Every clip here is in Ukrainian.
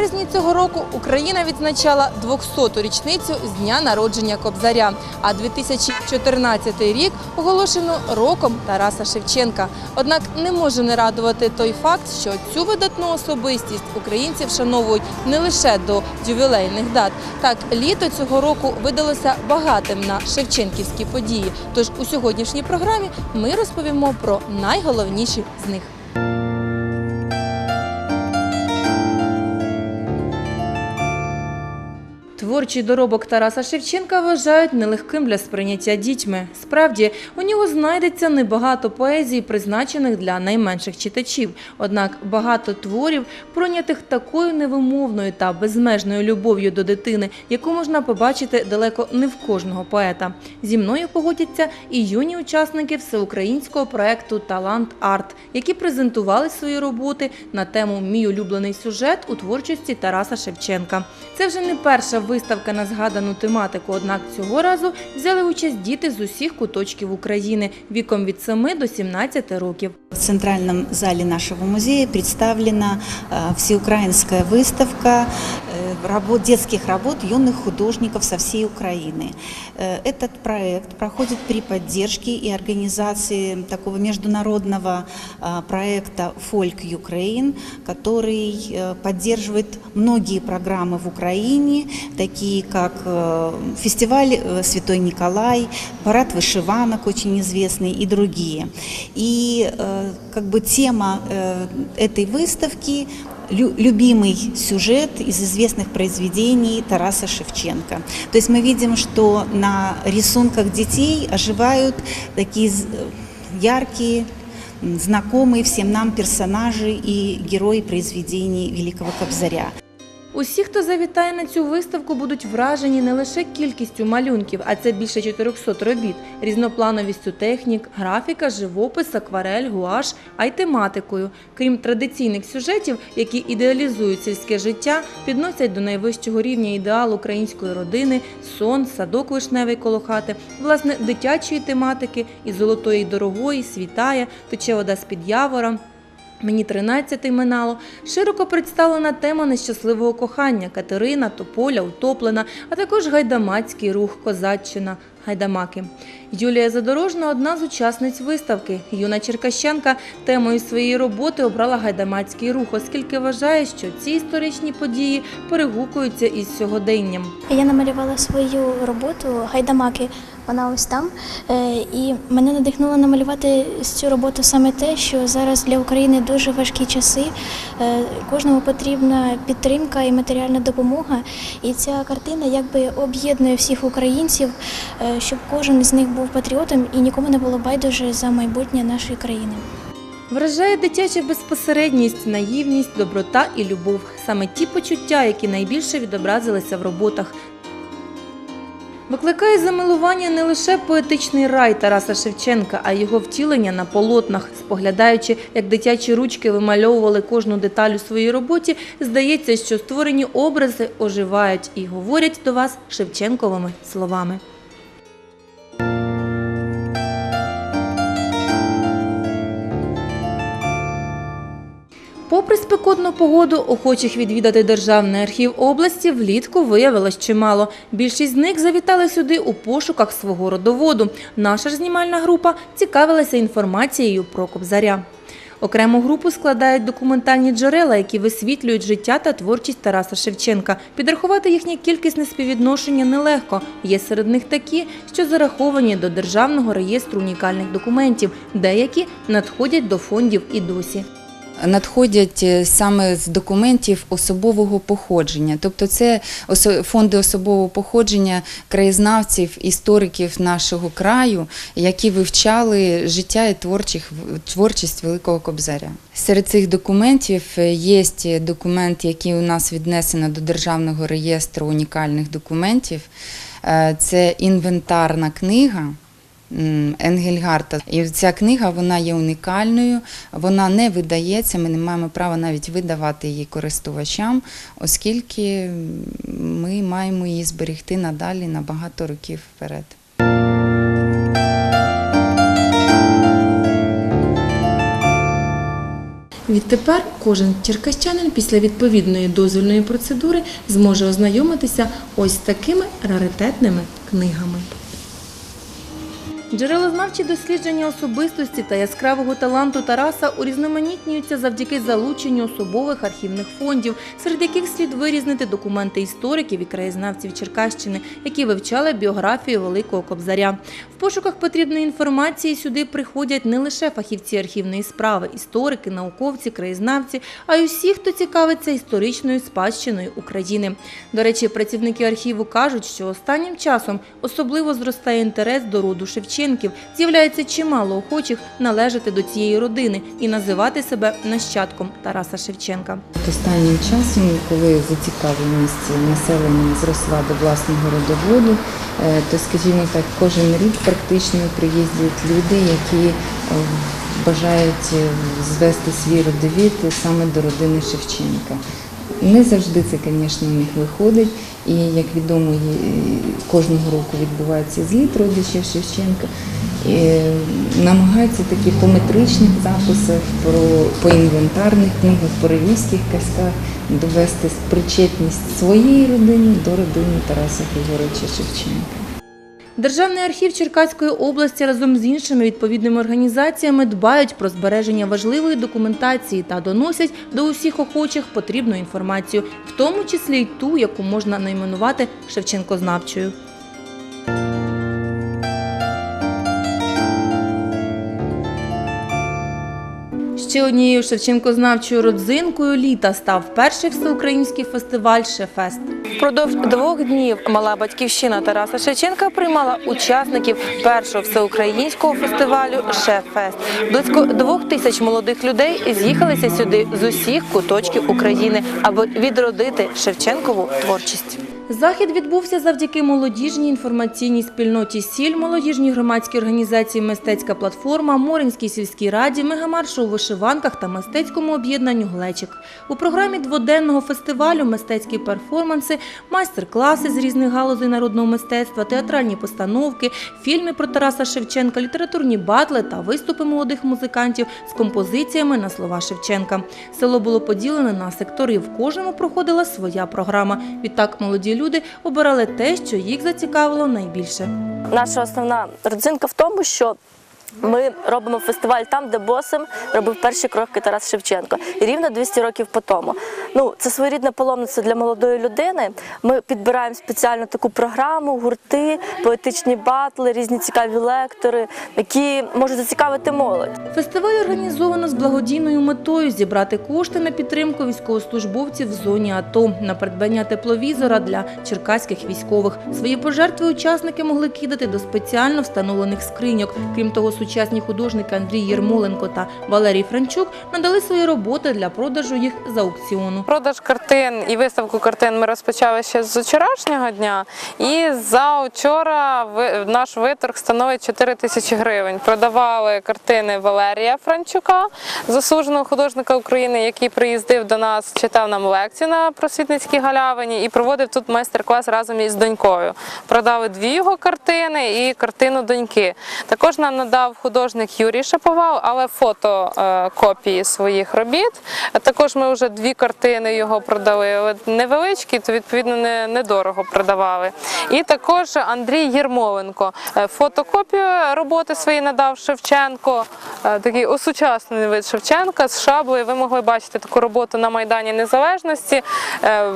березні цього року Україна відзначала 200-ту річницю з дня народження Кобзаря, а 2014 рік оголошено роком Тараса Шевченка. Однак не може не радувати той факт, що цю видатну особистість українці вшановують не лише до ювілейних дат. Так, літо цього року видалося багатим на шевченківські події. Тож у сьогоднішній програмі ми розповімо про найголовніші з них. Творчий доробок Тараса Шевченка вважають нелегким для сприйняття дітьми. Справді, у нього знайдеться небагато поезій, призначених для найменших читачів. Однак багато творів, пройнятих такою невимовною та безмежною любов'ю до дитини, яку можна побачити далеко не в кожного поета. Зі мною погодяться і юні учасники всеукраїнського проекту Талант Арт, які презентували свої роботи на тему Мій улюблений сюжет у творчості Тараса Шевченка. Це вже не перша виставка на згадану тематику, однак цього разу взяли участь діти з усіх куточків України віком від 7 до 17 років. В центральном зале нашего музея представлена э, всеукраинская выставка э, работ, детских работ юных художников со всей Украины. Э, Этот проект проходит при поддержке и организации такого международного э, проекта «Фольк Украин», который э, поддерживает многие программы в Украине, такие как э, фестиваль э, «Святой Николай», парад вышиванок очень известный и другие. И э, как бы тема э, этой выставки лю- любимый сюжет из известных произведений Тараса Шевченко. То есть мы видим, что на рисунках детей оживают такие з- яркие, м, знакомые всем нам персонажи и герои произведений Великого Кобзаря. Усі, хто завітає на цю виставку, будуть вражені не лише кількістю малюнків, а це більше 400 робіт, різноплановістю технік, графіка, живопис, акварель, гуаш, а й тематикою. Крім традиційних сюжетів, які ідеалізують сільське життя, підносять до найвищого рівня ідеал української родини, сон, садок вишневий коло хати, власне, дитячої тематики і золотої дорогої, світає, тече вода з-під явора. Мені 13 минало. Широко представлена тема нещасливого кохання Катерина, Тополя, Утоплена, а також гайдамацький рух Козаччина, Гайдамаки. Юлія Задорожна одна з учасниць виставки. Юна Черкащанка темою своєї роботи обрала гайдамацький рух, оскільки вважає, що ці історичні події перегукуються із сьогоденням. Я намалювала свою роботу Гайдамаки. Вона ось там. Е, І мене надихнуло намалювати цю роботу саме те, що зараз для України дуже важкі часи. Е, Кожному потрібна підтримка і матеріальна допомога. І ця картина якби об'єднує всіх українців, е, щоб кожен з них був патріотом і нікому не було байдуже за майбутнє нашої країни. Вражає дитяча безпосередність, наївність, доброта і любов. Саме ті почуття, які найбільше відобразилися в роботах. Викликає замилування не лише поетичний рай Тараса Шевченка, а й його втілення на полотнах. Споглядаючи, як дитячі ручки вимальовували кожну деталь у своїй роботі, здається, що створені образи оживають і говорять до вас Шевченковими словами. Попри спекотну погоду, охочих відвідати Державний архів області влітку виявилось чимало. Більшість з них завітали сюди у пошуках свого родоводу. Наша ж знімальна група цікавилася інформацією про Кобзаря. Окрему групу складають документальні джерела, які висвітлюють життя та творчість Тараса Шевченка. Підрахувати їхнє кількісне співвідношення нелегко. Є серед них такі, що зараховані до Державного реєстру унікальних документів, деякі надходять до фондів і досі. Надходять е, саме з документів особового походження. Тобто це фонди особового походження краєзнавців, істориків нашого краю, які вивчали життя і творчих, творчість Великого Кобзаря. Серед цих документів е, є документ, який у нас віднесено до Державного реєстру унікальних документів. Е, Це інвентарна книга. Енгельгарта. І ця книга вона є унікальною, вона не видається, ми не маємо права навіть видавати її користувачам, оскільки ми маємо її зберегти надалі на багато років вперед. Відтепер кожен черкащанин після відповідної дозвільної процедури зможе ознайомитися ось такими раритетними книгами. Джерелознавчі дослідження особистості та яскравого таланту Тараса урізноманітнюються завдяки залученню особових архівних фондів, серед яких слід вирізнити документи істориків і краєзнавців Черкащини, які вивчали біографію Великого Кобзаря. В пошуках потрібної інформації сюди приходять не лише фахівці архівної справи, історики, науковці, краєзнавці, а й усі, хто цікавиться історичною спадщиною України. До речі, працівники архіву кажуть, що останнім часом особливо зростає інтерес до роду Шевченків. З'являється чимало охочих належати до цієї родини і називати себе нащадком Тараса Шевченка. Останнім часом, коли зацікавленість населення зросла до власного родоводу, е, то, скажімо так, кожен рік практично приїздять люди, які е, бажають е, звести свій родовід саме до родини Шевченка. Не завжди це, звісно, у них виходить. І як відомо, кожного року відбувається зліт родичів Шевченка. І намагаються такі по метричних записах, про, по інвентарних книгах, по ревізьких казках довести причетність своєї родини до родини Тараса Григоровича Шевченка. Державний архів Черкаської області разом з іншими відповідними організаціями дбають про збереження важливої документації та доносять до усіх охочих потрібну інформацію, в тому числі й ту, яку можна найменувати Шевченкознавчою. Ще однією Шевченкознавчою родзинкою літа став перший всеукраїнський фестиваль Шефест. Впродовж двох днів мала батьківщина Тараса Шевченка приймала учасників першого всеукраїнського фестивалю Шефест. Близько двох тисяч молодих людей з'їхалися сюди з усіх куточків України, аби відродити Шевченкову творчість. Захід відбувся завдяки молодіжній інформаційній спільноті Сіль, молодіжній громадській організації Мистецька платформа, Моринській сільській раді, мегамаршу у вишиванках та мистецькому об'єднанню Глечик. У програмі дводенного фестивалю мистецькі перформанси, майстер-класи з різних галузей народного мистецтва, театральні постановки, фільми про Тараса Шевченка, літературні батли та виступи молодих музикантів з композиціями на слова Шевченка. Село було поділене на сектори. В кожному проходила своя програма. Відтак молоді люди обирали те, що їх зацікавило найбільше. Наша основна родзинка в тому, що ми робимо фестиваль там, де босем робив перші кроки Тарас Шевченко, і рівно 200 років по тому. Ну це своєрідне паломництво для молодої людини. Ми підбираємо спеціально таку програму, гурти, поетичні батли, різні цікаві лектори, які можуть зацікавити молодь. Фестиваль організовано з благодійною метою зібрати кошти на підтримку військовослужбовців в зоні АТО, на придбання тепловізора для черкаських військових. Свої пожертви учасники могли кидати до спеціально встановлених скриньок. Крім того, сучасні художники Андрій Єрмоленко та Валерій Франчук надали свої роботи для продажу їх з аукціону. Продаж картин і виставку картин ми розпочали ще з вчорашнього дня. І за вчора наш виторг становить 4 тисячі гривень. Продавали картини Валерія Франчука, заслуженого художника України, який приїздив до нас, читав нам лекцію на просвітницькій галявині і проводив тут майстер-клас разом із донькою. Продали дві його картини і картину доньки. Також нам надав художник Юрій Шаповал, але фото е, копії своїх робіт. Також ми вже дві картини його продали. але Невеличкі, то відповідно не, недорого продавали. І також Андрій Єрмоленко. е, Фотокопію роботи свої надав Шевченко. е, Такий осучаснений вид Шевченка з шаблею. Ви могли бачити таку роботу на Майдані Незалежності.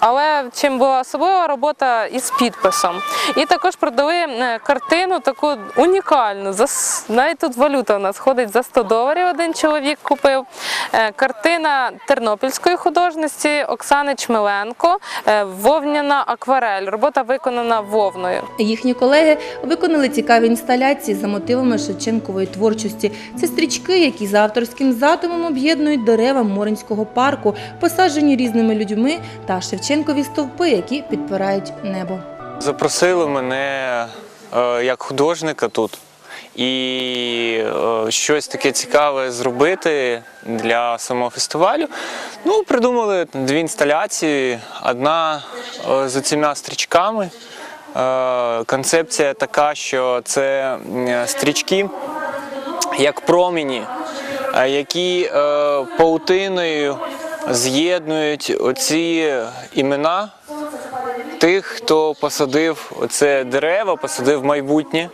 Але чим була особлива робота із підписом. І також продали картину таку унікальну. С- навіть тут валюта у нас ходить за 100 доларів. Один чоловік купив. Е, Картина тернопільської художниці Оксани Чмеленко. е, Вовняна акварель. Робота виконана вовною. Їхні колеги виконали цікаві інсталяції за мотивами Шевченкової творчості. Це стрічки, які за авторським задумом об'єднують дерева Моринського парку, посаджені різними людьми та Шевченкові стовпи, які підпирають небо. Запросили мене е, як художника тут і е, щось таке цікаве зробити для самого фестивалю. Ну, придумали дві інсталяції. Одна е, з цими стрічками. Е, Концепція така, що це стрічки як промені які паутиною з'єднують оці імена тих, хто посадив оце дерева, посадив майбутнє.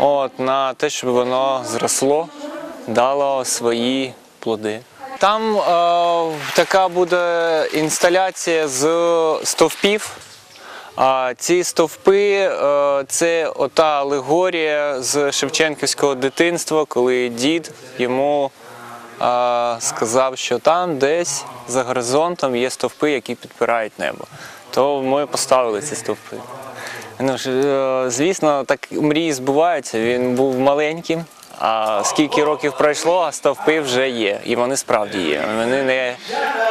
От, на те, щоб воно зросло, дало свої плоди. Там е, така буде інсталяція з стовпів. А ці стовпи е, це ота алегорія з Шевченківського дитинства, коли дід йому е, сказав, що там десь за горизонтом є стовпи, які підпирають небо. То ми поставили ці стовпи. Ну ж, е, звісно, так мрії збуваються. Він був маленьким. А скільки років пройшло, а стовпи вже є. І вони справді є. Вони не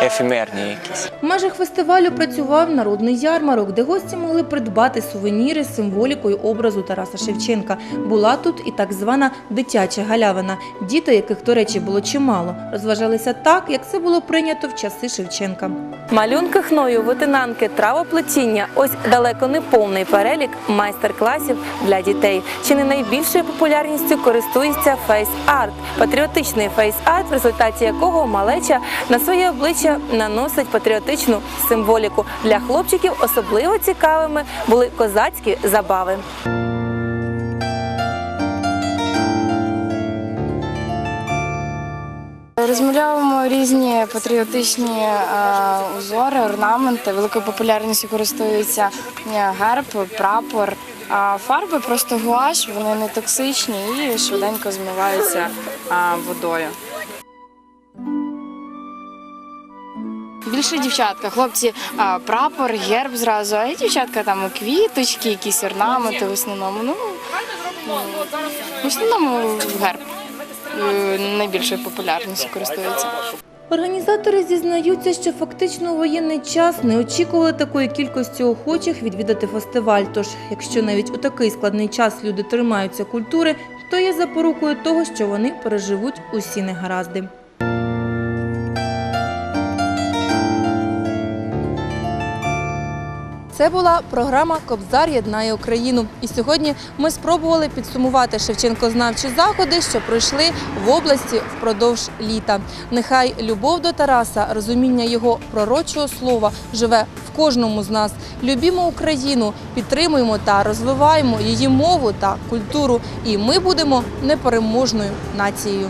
ефемерні якісь. В межах фестивалю працював народний ярмарок, де гості могли придбати сувеніри з символікою образу Тараса Шевченка. Була тут і так звана дитяча галявина, діти, яких, до речі, було чимало, розважалися так, як це було прийнято в часи Шевченка. Малюнки хною, витинанки, травоплетіння – ось далеко не повний перелік майстер-класів для дітей. Чи не найбільшою популярністю користується фейс-арт – патріотичний фейс-арт, в результаті якого малеча на своє обличчя наносить патріотичну символіку. Для хлопчиків особливо цікавими були козацькі забави. Розмальовуємо різні патріотичні е, узори, орнаменти. Великою популярністю користується е, герб, прапор. А фарби просто гуаш, вони не токсичні і швиденько змиваються водою. Більше дівчатка, хлопці а, прапор, герб зразу, а дівчатка там квіточки, якісь орнаменти в основному. Ну, в основному герб е, найбільшою популярністю користується. Організатори зізнаються, що фактично у воєнний час не очікували такої кількості охочих відвідати фестиваль. Тож, якщо навіть у такий складний час люди тримаються культури, то є запорукою того, що вони переживуть усі негаразди. Це була програма Кобзар єднає Україну. І сьогодні ми спробували підсумувати Шевченкознавчі заходи, що пройшли в області впродовж літа. Нехай любов до Тараса, розуміння його пророчого слова живе в кожному з нас. Любімо Україну, підтримуємо та розвиваємо її мову та культуру. І ми будемо непереможною нацією.